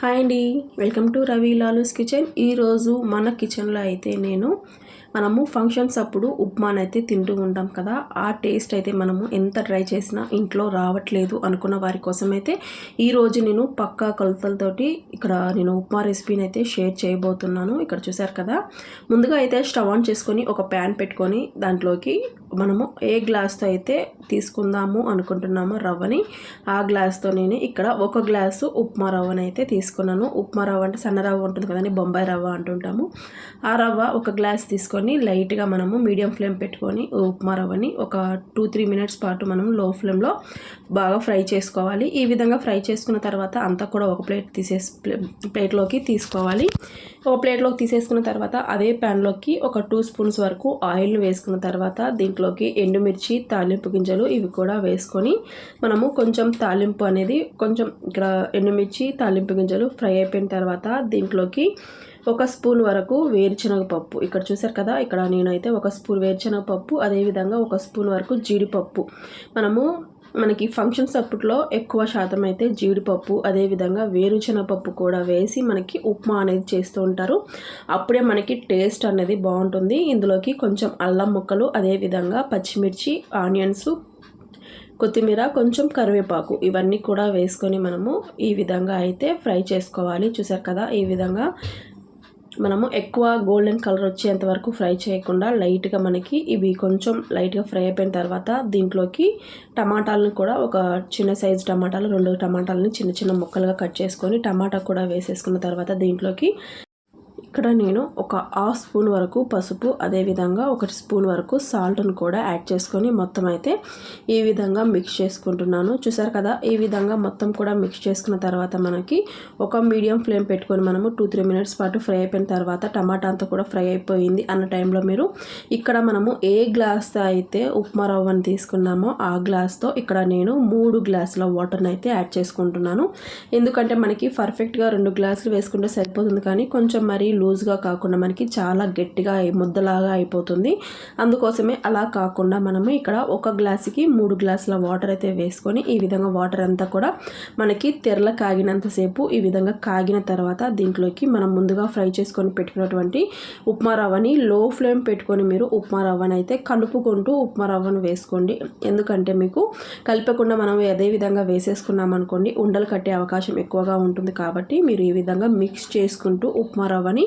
Hi అండి. Welcome to Ravi Lalu's kitchen. ఈరోజు మన కిచెన్లో అయితే నేను మనము ఫంక్షన్స్ అప్పుడు ఉప్మాన్ అయితే తింటూ ఉంటాం కదా. ఆ టేస్ట్ అయితే మనము ఎంత ట్రై చేసినా ఇంట్లో రావట్లేదు అనుకున్న వారి కోసం అయితే ఈరోజు నేను పక్కా కొలతలతోటి ఇక్కడ నేను ఉప్మా రెసిపీని అయితే షేర్ చేయబోతున్నాను. ఇక్కడ చూసారు కదా. ముందుగా అయితే స్టవ్ ఆన్ చేసుకొని ఒక ప్యాన్ పెట్టుకొని దాంట్లోకి మనము ఏ గ్లాస్తో అయితే తీసుకుందాము అనుకుంటున్నామో రవ్వని ఆ గ్లాస్తో నేను ఇక్కడ ఒక గ్లాసు ఉప్మా రవ్వని అయితే తీసుకున్నాను. ఉప్మా రవ్వ అంటే సన్న రవ్వ ఉంటుంది కదండి బొంబాయి రవ్వ అంటుంటాము. ఆ రవ్వ ఒక గ్లాస్ తీసుకొని లైట్గా మనము మీడియం ఫ్లేమ్ పెట్టుకొని ఉప్మా రవ్వని ఒక టూ త్రీ మినిట్స్ పాటు మనం లో ఫ్లేమ్లో బాగా ఫ్రై చేసుకోవాలి. ఈ విధంగా ఫ్రై చేసుకున్న తర్వాత అంతా కూడా ఒక ప్లేట్ తీసేసి ప్లేట్లోకి తీసుకోవాలి. ఒక ప్లేట్లోకి తీసేసుకున్న తర్వాత అదే ప్యాన్లోకి ఒక టూ స్పూన్స్ వరకు ఆయిల్ వేసుకున్న తర్వాత దీంట్లో దాంట్లోకి ఎండుమిర్చి తాలింపు గింజలు ఇవి కూడా వేసుకొని మనము కొంచెం తాలింపు అనేది కొంచెం ఇక్కడ ఎండుమిర్చి తాలింపు గింజలు ఫ్రై అయిపోయిన తర్వాత దీంట్లోకి ఒక స్పూన్ వరకు వేరుశనగ పప్పు ఇక్కడ చూసారు కదా ఇక్కడ నేనైతే ఒక స్పూన్ వేరుశనగ పప్పు అదేవిధంగా ఒక స్పూన్ వరకు జీడిపప్పు. మనము మనకి ఫంక్షన్స్ అప్పట్లో ఎక్కువ శాతం అయితే జీడిపప్పు అదేవిధంగా వేరుశనగపప్పు కూడా వేసి మనకి ఉప్మా అనేది చేస్తూ ఉంటారు. అప్పుడే మనకి టేస్ట్ అనేది బాగుంటుంది. ఇందులోకి కొంచెం అల్లం ముక్కలు అదేవిధంగా పచ్చిమిర్చి ఆనియన్స్ కొత్తిమీర కొంచెం కరివేపాకు ఇవన్నీ కూడా వేసుకొని మనము ఈ విధంగా అయితే ఫ్రై చేసుకోవాలి. చూసారు కదా ఈ విధంగా మనము ఎక్కువ గోల్డెన్ కలర్ వచ్చేంత వరకు ఫ్రై చేయకుండా లైట్గా మనకి ఇవి కొంచెం లైట్గా ఫ్రై అయిపోయిన తర్వాత దీంట్లోకి టమాటాలను కూడా ఒక చిన్న సైజు టమాటాలు రెండు టమాటాలని చిన్న చిన్న ముక్కలుగా కట్ చేసుకొని టమాటా కూడా వేసేసుకున్న తర్వాత దీంట్లోకి ఇక్కడ నేను ఒక హాఫ్ స్పూన్ వరకు పసుపు అదేవిధంగా ఒకటి స్పూన్ వరకు సాల్ట్ను కూడా యాడ్ చేసుకొని మొత్తం అయితే ఈ విధంగా మిక్స్ చేసుకుంటున్నాను. చూసారు కదా ఈ విధంగా మొత్తం కూడా మిక్స్ చేసుకున్న తర్వాత మనకి ఒక మీడియం ఫ్లేమ్ పెట్టుకొని మనము టూ త్రీ మినిట్స్ పాటు ఫ్రై అయిపోయిన తర్వాత టమాటా అంతా కూడా ఫ్రై అయిపోయింది అన్న టైంలో మీరు ఇక్కడ మనము ఏ గ్లాస్తో అయితే ఉప్మా రవ్వను తీసుకున్నామో ఆ గ్లాస్తో ఇక్కడ నేను మూడు గ్లాసుల వాటర్ని అయితే యాడ్ చేసుకుంటున్నాను. ఎందుకంటే మనకి పర్ఫెక్ట్గా రెండు గ్లాసులు వేసుకుంటే సరిపోతుంది కానీ కొంచెం మరీ లూజ్గా కాకుండా మనకి చాలా గట్టిగా ముద్దలాగా అయిపోతుంది. అందుకోసమే అలా కాకుండా మనము ఇక్కడ ఒక గ్లాసుకి మూడు గ్లాసుల వాటర్ అయితే వేసుకొని ఈ విధంగా వాటర్ అంతా కూడా మనకి తెరల కాగినంతసేపు ఈ విధంగా కాగిన తర్వాత దీంట్లోకి మనం ముందుగా ఫ్రై చేసుకొని పెట్టుకున్నటువంటి ఉప్మా రవ్వని లో ఫ్లేమ్ పెట్టుకొని మీరు ఉప్మా రవ్వని అయితే కలుపుకుంటూ ఉప్మా రవ్వను వేసుకోండి. ఎందుకంటే మీకు కలిపకుండా మనం అదే విధంగా వేసేసుకున్నాం అనుకోండి ఉండలు కట్టే అవకాశం ఎక్కువగా ఉంటుంది కాబట్టి మీరు ఈ విధంగా మిక్స్ చేసుకుంటూ ఉప్మా రవ్వని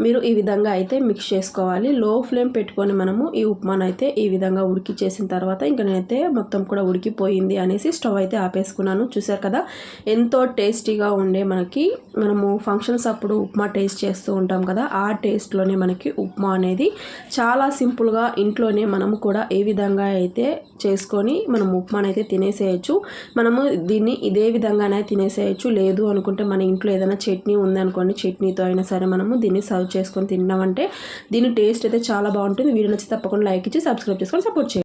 మీరు ఈ విధంగా అయితే మిక్స్ చేసుకోవాలి. లో ఫ్లేమ్ పెట్టుకొని మనము ఈ ఉప్మాను అయితే ఈ విధంగా ఉడికి చేసిన తర్వాత ఇంకా నేనైతే మొత్తం కూడా ఉడికిపోయింది అనేసి స్టవ్ అయితే ఆపేసుకున్నాను. చూసారు కదా? ఎంతో టేస్టీగా ఉండే మనకి మనము ఫంక్షన్స్ అప్పుడు ఉప్మా టేస్ట్ చేస్తూ ఉంటాం కదా? ఆ టేస్ట్లోనే మనకి ఉప్మా అనేది చాలా సింపుల్గా ఇంట్లోనే మనము కూడా ఏ విధంగా అయితే చేసుకొని మనం ఉప్మాని అయితే తినేసేయచ్చు. మనము దీన్ని ఇదే విధంగానే తినేసేయచ్చు. లేదు అనుకుంటే మన ఇంట్లో ఏదైనా చట్నీ ఉందనుకోండి చట్నీతో అయినా సరే మనము దీన్ని సర్వ్ సర్వ్ చేసుకొని తిన్నామంటే దీని టేస్ట్ అయితే చాలా బాగుంటుంది. వీడియో నచ్చి తప్పకుండా లైక్ ఇచ్చి సబ్స్క్రైబ్ చేసుకొని సపోర్ట్ చేయండి.